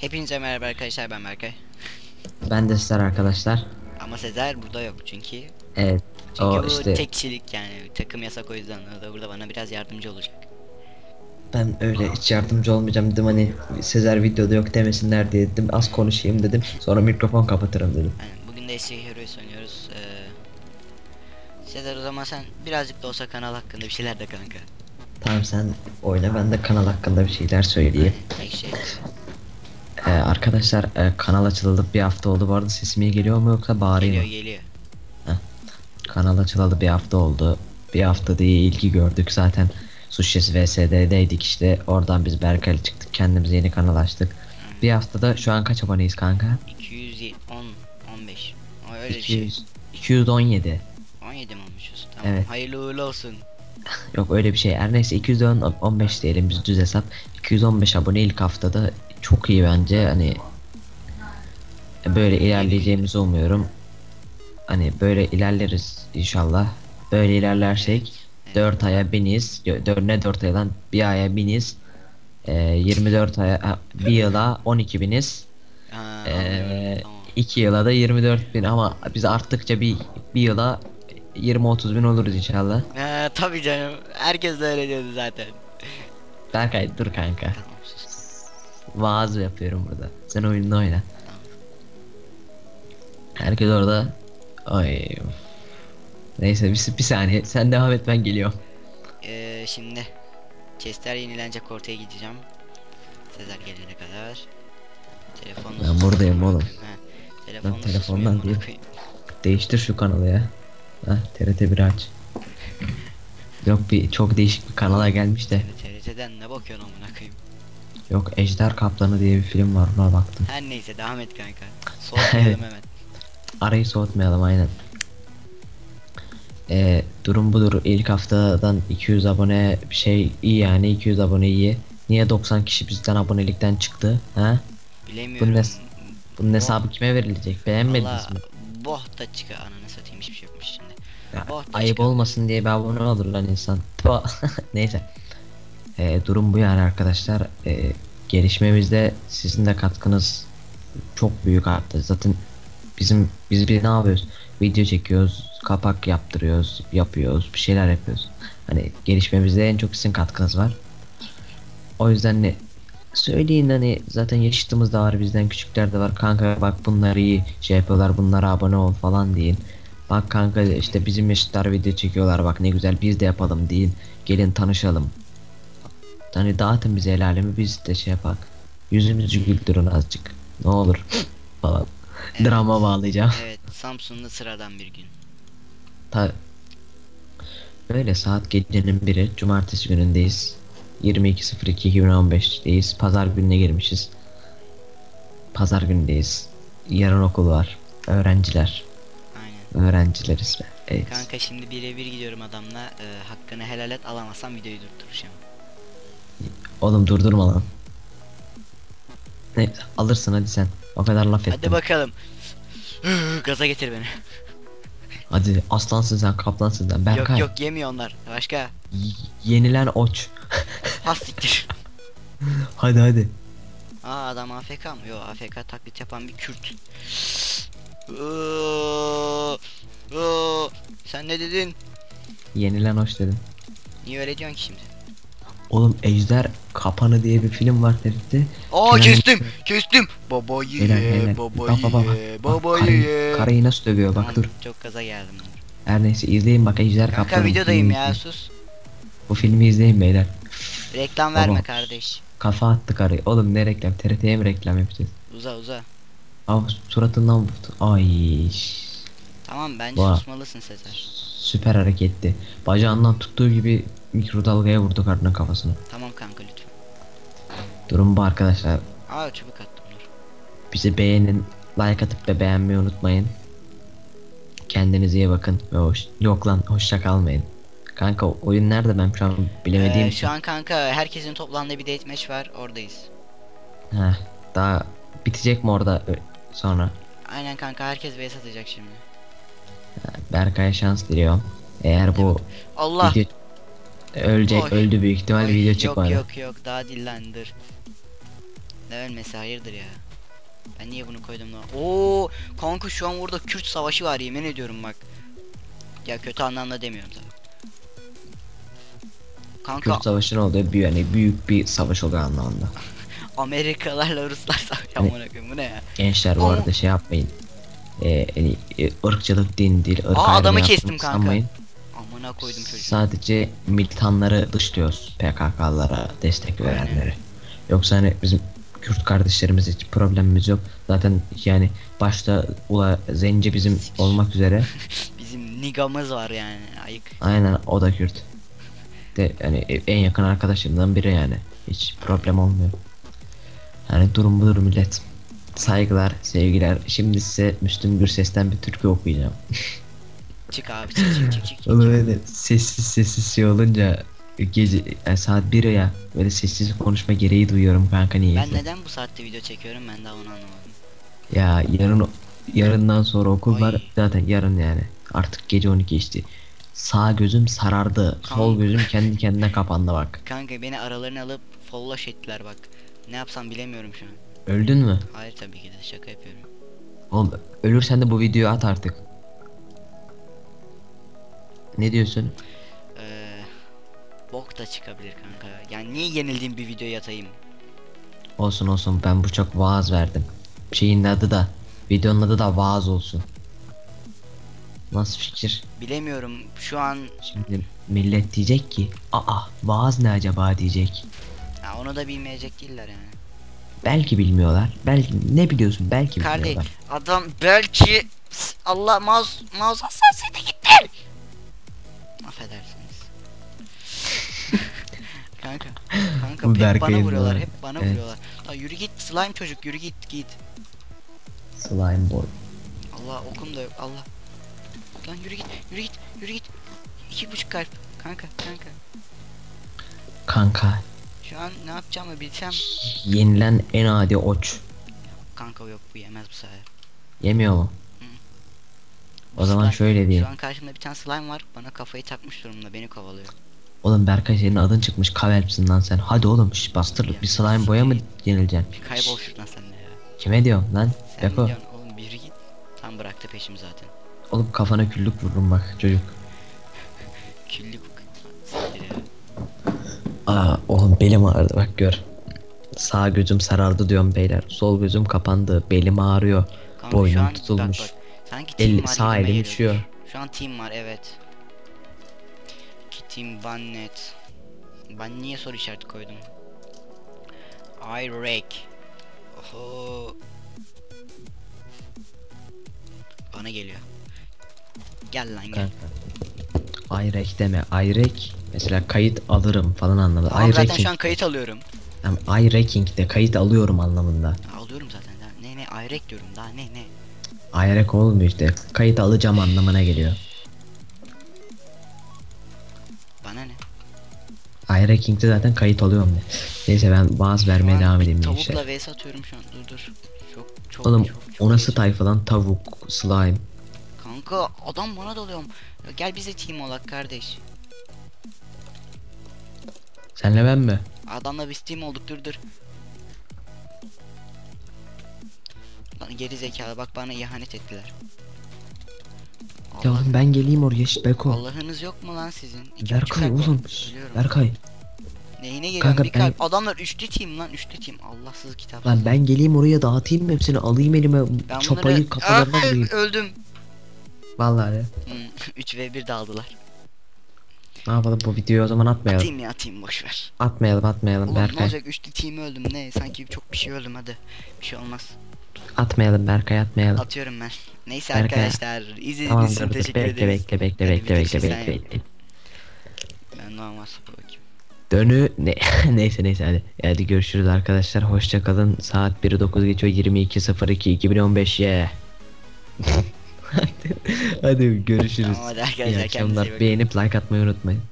Hepinize merhaba arkadaşlar ben Berkay. Ben de sizler arkadaşlar. Ama Sezer burada yok çünkü. Evet. Çünkü o işte tek kişilik yani takım yasak o yüzden o da burada bana biraz yardımcı olacak. ben öyle hiç yardımcı olmayacağım dedim hani Sezer videoda yok demesinler diye dedim az konuşayım dedim. Sonra mikrofon kapatırım dedim. Yani bugün de Eski Heroes oynuyoruz. Ee, Sezer o zaman sen birazcık da olsa kanal hakkında bir şeyler de kanka. Tamam sen oyna ben de kanal hakkında bir şeyler söyleyeyim. Tek şey. Ee, arkadaşlar e, kanal açılalı bir hafta oldu bu arada sesim iyi geliyor mu yoksa bağırayım Geliyor mı? geliyor. Kanal açılalı bir hafta oldu. Bir hafta diye ilgi gördük zaten. Sushis VSD'deydik işte oradan biz Berkay'la çıktık kendimize yeni kanal açtık. Bir haftada şu an kaç aboneyiz kanka? 210 15. O öyle bir şey. 200, 217. 17 mi olmuşuz? Tamam. Evet. Hayırlı uğurlu olsun. Yok öyle bir şey. Her neyse 215 diyelim biz düz hesap. 215 abone ilk haftada çok iyi bence. Hani böyle ilerleyeceğimizi umuyorum. Hani böyle ilerleriz inşallah. Böyle ilerlersek 4 aya biniz. 4 ne 4 ay lan? Bir aya biniz. Ee, 24 aya bir yıla 12 biniz. Ha, Ee, anlıyorum, tamam. 2 yıla da 24 bin ama biz arttıkça bir bir yıla 20-30 bin oluruz inşallah. Ha, tabii canım. Herkes de öyle diyordu zaten. Berkay dur kanka. Vaaz yapıyorum burada. Sen oyununu oyna. Herkes orada. Ay. Neyse bir, bir saniye. Sen devam et ben geliyorum. Ee, şimdi chestler yenilenecek ortaya gideceğim. Sezer gelene kadar. Telefonla Ben buradayım oğlum. He, telefonla telefondan değil. Değiştir şu kanalı ya. Hah TRT 1 aç. Yok bir çok değişik bir kanala gelmiş de. TRT'den ne bakıyorsun amına koyayım. Yok Ejder Kaplanı diye bir film var ona baktım. Her neyse devam et kanka. Soğutmayalım hemen. Arayı soğutmayalım aynen. Ee, durum budur. İlk haftadan 200 abone bir şey iyi yani 200 abone iyi. Niye 90 kişi bizden abonelikten çıktı? Ha? Bilemiyorum. Bunun, hes- bunun hesabı kime verilecek? Beğenmediniz Valla mi? boh da çıkar ananı satayım hiçbir şey yokmuş şimdi. Ya, ayıp çıkar. olmasın diye bir abone olur lan insan. Neyse. Ee, durum bu yani arkadaşlar. Ee, gelişmemizde sizin de katkınız çok büyük arttı. Zaten bizim biz bir ne yapıyoruz? Video çekiyoruz, kapak yaptırıyoruz, yapıyoruz, bir şeyler yapıyoruz. Hani gelişmemizde en çok sizin katkınız var. O yüzden ne söyleyin hani zaten yaşıtımız da var bizden küçükler de var kanka bak bunlar iyi şey yapıyorlar bunlara abone ol falan deyin. Bak kanka işte bizim yaşıtlar video çekiyorlar bak ne güzel biz de yapalım deyin. Gelin tanışalım. Hani dağıtın bize el alemi biz de şey yapak. Yüzümüzü güldürün azıcık. Ne olur falan. Evet. Drama bağlayacağım. Evet Samsun'da sıradan bir gün. Ta Böyle saat gecenin biri cumartesi günündeyiz. 22.02.2015'deyiz. Pazar gününe girmişiz. Pazar günündeyiz. Yarın okul var. Öğrenciler. Aynen. Öğrencileriz. Evet. Kanka şimdi birebir gidiyorum adamla e, hakkını helal et alamazsam videoyu durduracağım. Oğlum durdurma lan. Ne alırsın hadi sen. O kadar laf ettim. Hadi bakalım. Gaza getir beni. Hadi aslansın sen kaplansın sen. Berkay. Yok yok yemiyor onlar. Başka. y- yenilen oç. Has siktir. hadi hadi. Aa adam AFK mı? Yok AFK taklit yapan bir Kürt. Oo, oo. Sen ne dedin? Yenilen oç dedim. Niye öyle diyorsun ki şimdi? Oğlum Ejder Kapanı diye bir film var herifte. Aa Kenan- kestim kestim. Babayı Helal ye helal. babayı Bak bak bak. ye Bak, babayı karıyı, ye. karıyı nasıl dövüyor bak Tamam, dur. Çok gaza geldim. Her neyse izleyin bak Ejder Kanka Kaplanı. videodayım ya izleyin. sus. Bu filmi izleyin beyler. Reklam Baba. verme kardeş. Kafa attı karıyı. Oğlum ne reklam? TRT'ye mi reklam yapacağız? Uza uza. Aa suratından vurdu. Ay. Tamam bence Vay. susmalısın Sezer. Süper hareketti. Bacağından tuttuğu gibi mikrodalgaya vurdu karının kafasını. Tamam kanka lütfen. Durum bu arkadaşlar. Aa çubuk attım dur. Bizi beğenin. Like atıp da beğenmeyi unutmayın. Kendinize iyi bakın. Ve hoş... Yok lan hoşça kalmayın. Kanka oyun nerede ben şu an bilemediğim Ee, şu an kanka herkesin toplandığı bir date match var oradayız. Heh, daha bitecek mi orada sonra? Aynen kanka herkes vs atacak şimdi. Berkay'a şans diliyorum. Eğer bu Allah. video ölecek Oy. öldü büyük ihtimal Oy, video yok çıkmadı. yok yok daha dillendir. Ne ölmesi hayırdır ya. Ben niye bunu koydum lan? Oo kanka şu an burada Kürt savaşı var yemin ediyorum bak. Ya kötü anlamda demiyorum tabii. Kanka Kürt Savaşı'nın olduğu bir yani büyük bir savaş oluyor anlamında. Amerikalılarla Ruslar savaşı Hani- amına koyayım bu ne ya? Gençler bu Ama- arada şey yapmayın. Ee, hani, e, ırkçılık din değil. Irk Aa, adamı kestim kanka. sanmayın. Amına koydum çocuğu. Sadece militanları dışlıyoruz. PKK'lara destek verenleri. Yoksa hani bizim Kürt kardeşlerimiz hiç problemimiz yok. Zaten yani başta Ula Zence bizim olmak üzere Bizim nigamız var yani ayık. aynen o da Kürt. De yani en yakın arkadaşlarımdan biri yani. Hiç problem olmuyor. Yani durum budur millet. Saygılar, sevgiler. Şimdi size Müslüm Gürses'ten bir türkü okuyacağım. Çık abi çık çık çık çık. Oğlum öyle sessiz sessiz şey olunca gece yani saat 1 ya böyle sessiz konuşma gereği duyuyorum kanka niye? Ben neden bu saatte video çekiyorum ben daha onu anlamadım. Ya yarın yarından sonra okul Ay. var zaten yarın yani artık gece 12 işte. Sağ gözüm sarardı, sol Kanka. gözüm kendi kendine kapandı bak. Kanka beni aralarına alıp follaş ettiler bak. Ne yapsam bilemiyorum şu an. Öldün mü? Hayır tabii ki de şaka yapıyorum. Oğlum ölürsen de bu videoyu at artık. Ne diyorsun? Ee, bok da çıkabilir kanka. Yani niye yenildiğim bir videoya atayım? Olsun olsun ben bu çok vaaz verdim. Şeyin adı da videonun adı da vaaz olsun. Nasıl fikir? Bilemiyorum şu an Şimdi millet diyecek ki aa vaaz ne acaba diyecek. ya onu da bilmeyecek değiller yani. Belki bilmiyorlar. Belki ne biliyorsun belki Kardeş bilmiyorlar. adam belki Allah mouse mouse hassasiyeti gitti. Affedersiniz. kanka kanka Bu hep bana Berkay'ın vuruyorlar hep bana Evet. vuruyorlar. Ya yürü git slime çocuk yürü git git. Slime boy. Allah okum da yok Allah. Lan yürü git yürü git yürü git. İki buçuk kalp kanka kanka. Kanka Şu an ne yapacağımı bilsem yenilen en adi oç. kanka yok bu yemez bu sefer. Yemiyor mu? O zaman slime- şöyle diyeyim. Şu an karşımda bir tane slime var bana kafayı takmış durumda beni kovalıyor. Oğlum Berkay senin adın çıkmış kavelpsin lan sen. Hadi oğlum şş, bastır bir slime boya mı yenileceksin? Bir kaybol şuradan sen de ya. Kime diyorsun lan? Sen Beko. biliyorsun oğlum biri git. Tam bıraktı peşimi zaten. Oğlum kafana küllük vururum bak çocuk. Ya. Aa oğlum belim ağrıdı bak gör. Sağ gözüm sarardı diyorum beyler. Sol gözüm kapandı. Belim ağrıyor. Kanka Boynum an tutulmuş. bak bak. Sanki team El, var sağ elim üşüyor. Şu an team var evet. İki team one net. Ben niye soru işareti koydum? I wreck. Oho. Bana geliyor. Gel lan gel. Kanka. Ayrek deme. Ayrek mesela kayıt alırım falan anlamında. Tamam zaten Ayreking. şu an kayıt alıyorum. Tamam, iRaking de kayıt alıyorum anlamında. Alıyorum zaten. Daha ne ne I wreck diyorum daha ne ne. Ayrek olmuyor işte. Kayıt alacağım anlamına geliyor. Bana ne? iRaking'de zaten kayıt alıyorum de. Neyse ben vaaz vermeye devam edeyim Tavukla gençler. vs atıyorum şu an. Dur dur. Çok çok Oğlum çok, çok o nasıl heyecan- tayfa lan? Tavuk, slime. Kanka adam bana dalıyorum. Ya gel bize team olak kardeş. Senle ben mi? Adamla biz team olduk dur dur. Geri zekalı bak bana ihanet ettiler. Ya oğlum ben geleyim oraya şşt Beko. Allah'ınız yok mu lan sizin? İki Berkay oğlum. Berkay. Neyine geliyorum Kanka bir ben- kalp. Adamlar üçlü team lan üçlü team. Allahsız kitap. Lan ben geleyim oraya dağıtayım hepsini alayım elime Ben çapayı bunları- kafalarına Aa, vurayım. Öldüm. Vallahi ya. 3 ve 1 daldılar. Ne yapalım bu videoyu o zaman atmayalım. Atayım ya atayım boşver. Atmayalım atmayalım Oğlum ne Berkay. olacak üçlü team öldüm ne sanki çok bir şey öldüm hadi. Bir şey olmaz. Atmayalım Berkay atmayalım. Atıyorum ben. Neyse Berkay. arkadaşlar izlediğiniz Tamam için teşekkür bekle ederiz. bekle bekle Hadi bekle bir bekle bekle bekle. Ben normal bakayım. Dönü ne neyse neyse hadi. Hadi görüşürüz arkadaşlar. Hoşça kalın. Saat 1.09 geçiyor 22.02 2015 ye. hadi, hadi görüşürüz. Tamam hadi arkadaşlar İyi akşamlar. Beğenip like atmayı unutmayın.